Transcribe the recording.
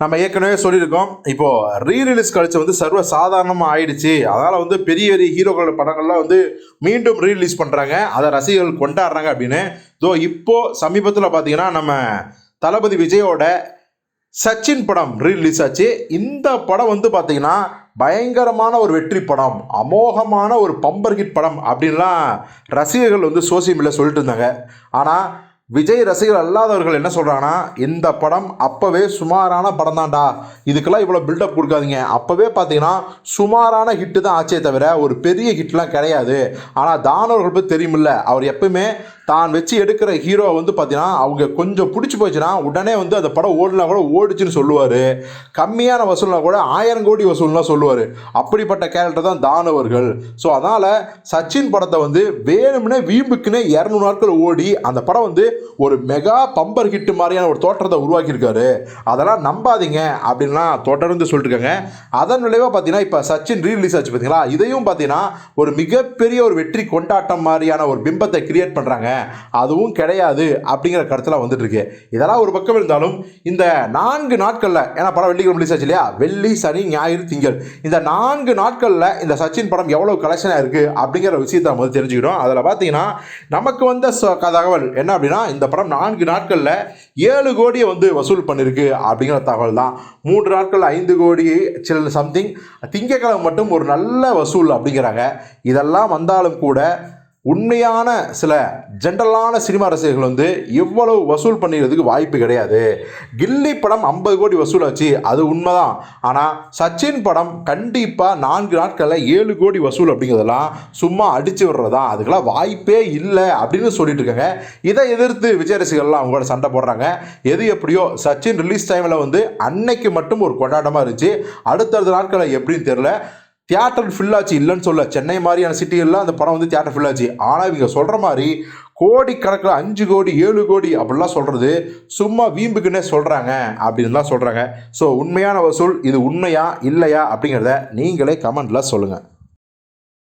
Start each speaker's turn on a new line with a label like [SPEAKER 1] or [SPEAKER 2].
[SPEAKER 1] நம்ம ஏற்கனவே சொல்லியிருக்கோம் இப்போ ரீ ரிலீஸ் கழிச்சு வந்து சர்வ சாதாரணமாக ஆயிடுச்சு. அதனால் வந்து பெரிய பெரிய ஹீரோக்களோட படங்கள்லாம் வந்து மீண்டும் ரீ ரிலீஸ் பண்ணுறாங்க அதை ரசிகர்கள் கொண்டாடுறாங்க அப்படின்னு. ஸோ இப்போ சமீபத்தில் பார்த்தீங்கன்னா நம்ம தளபதி விஜயோட சச்சின் படம் ரீரிலீஸ் ஆச்சு. இந்த படம் வந்து பார்த்தீங்கன்னா பயங்கரமான ஒரு வெற்றி படம் அமோகமான ஒரு பம்பர் ஹிட் படம் அப்படின்லாம் ரசிகர்கள் வந்து சோசியல் மீடியா சொல்லிட்டு இருந்தாங்க. ஆனால் விஜய் ரசிகர் அல்லாதவர்கள் என்ன சொல்கிறாங்கன்னா இந்த படம் அப்போவே சுமாரான படம் தான்டா இதுக்கெல்லாம் இவ்வளோ பில்டப் கொடுக்காதீங்க. அப்போவே பார்த்தீங்கன்னா சுமாரான ஹிட்டு தான் ஆச்சே தவிர ஒரு பெரிய ஹிட்லாம் கிடையாது. ஆனால் தானவர்கள் பற்றி தெரியுமில்ல. அவர் எப்பவுமே தான் வச்சு எடுக்கிற ஹீரோ வந்து பார்த்தீங்கன்னா அவங்க கொஞ்சம் பிடிச்சி போச்சுன்னா உடனே வந்து அந்த படம் ஓடினா கூட ஓடிச்சுன்னு சொல்லுவார். கம்மியான வசூல்னா கூட ஆயிரம் கோடி வசூல்லாம் சொல்லுவார். அப்படிப்பட்ட கேரக்டர் தான் தானவர்கள் ஸோ அதனால் சச்சின் படத்தை வந்து வேணும்னே வீம்புக்குன்னே இரநூறு நாட்கள் ஓடி அந்த படம் வந்து ஒரு மெகா பம்பர் ஹிட் மாதிரியான ஒரு தோற்றத்தை உருவாக்கியிருக்காரு. அதெல்லாம் நம்பாதீங்க அப்படின்லாம் தொடர்ந்து சொல்லிட்டுருக்காங்க. அதன் விளைவாக பார்த்தீங்கன்னா இப்போ சச்சின் ரீலீஸ் ஆச்சு பார்த்தீங்களா இதையும் பார்த்தீங்கன்னா ஒரு மிகப்பெரிய ஒரு வெற்றி கொண்டாட்டம் மாதிரியான ஒரு பிம்பத்தை கிரியேட் பண்ணுறாங்க அதுவும் கிடையாது அப்படிங்கிற கருத்தில் வந்துட்டுருக்கு. இதெல்லாம் ஒரு பக்கம் இருந்தாலும் இந்த நான்கு நாட்களில் ஏன்னா படம் வெள்ளிக்கிழமை ரிலீஸ் ஆச்சு இல்லையா? வெள்ளி சனி ஞாயிறு திங்கள். இந்த நான்கு நாட்களில் இந்த சச்சின் படம் எவ்வளோ கலெக்ஷனாக இருக்குது அப்படிங்கிற விஷயத்தை நம்ம வந்து தெரிஞ்சுக்கிறோம் அதில் பார்த்தீங்கன்னா நமக்கு வந்த தகவல் என்ன அப்படின்னா இந்த படம் நான்கு நாட்களில் ஏழு கோடியை வந்து வசூல் பண்ணியிருக்கு அப்படிங்கிற தகவல் தான். மூன்று நாட்கள் ஐந்து கோடி சில சம்திங் திங்கக்கிழமை மட்டும் ஒரு நல்ல வசூல் அப்படிங்கிறாங்க. இதெல்லாம் வந்தாலும் கூட உண்மையான சில ஜென்ரலான சினிமா ரசிகர்கள் வந்து இவ்வளவு வசூல் பண்ணிக்கிறதுக்கு வாய்ப்பு கிடையாது. கில்லி படம் ஐம்பது கோடி வசூலாச்சு அது உண்மைதான். ஆனால் சச்சின் படம் கண்டிப்பாக நான்கு நாட்களில் ஏழு கோடி வசூல் அப்படிங்கிறதெல்லாம் சும்மா அடித்து விடுறதா அதுக்கெல்லாம் வாய்ப்பே இல்லை அப்படின்னு சொல்லிட்டு இருக்காங்க. இதை எதிர்த்து விஜய் ரசிகர்கள்லாம் அவங்களோட சண்டை போடுறாங்க. எது எப்படியோ சச்சின் ரிலீஸ் டைமில் வந்து அன்னைக்கு மட்டும் ஒரு கொண்டாட்டமாக இருந்துச்சு. அடுத்தடுத்த நாட்களில் எப்படின்னு தெரில தியேட்டர் ஃபில் ஆச்சு இல்லைன்னு சொல்ல சென்னை மாதிரியான சிட்டிகளில் அந்த படம் வந்து தியேட்டர் ஃபில் ஆச்சு. ஆனால் இவங்க சொல்கிற மாதிரி கோடி கணக்கில் அஞ்சு கோடி ஏழு கோடி அப்படிலாம் சொல்கிறது சும்மா வீம்புக்குன்னே சொல்கிறாங்க அப்படின்லாம் சொல்கிறாங்க ஸோ உண்மையான வசூல் இது உண்மையா இல்லையா அப்படிங்கிறத நீங்களே கமெண்ட்டில் சொல்லுங்கள்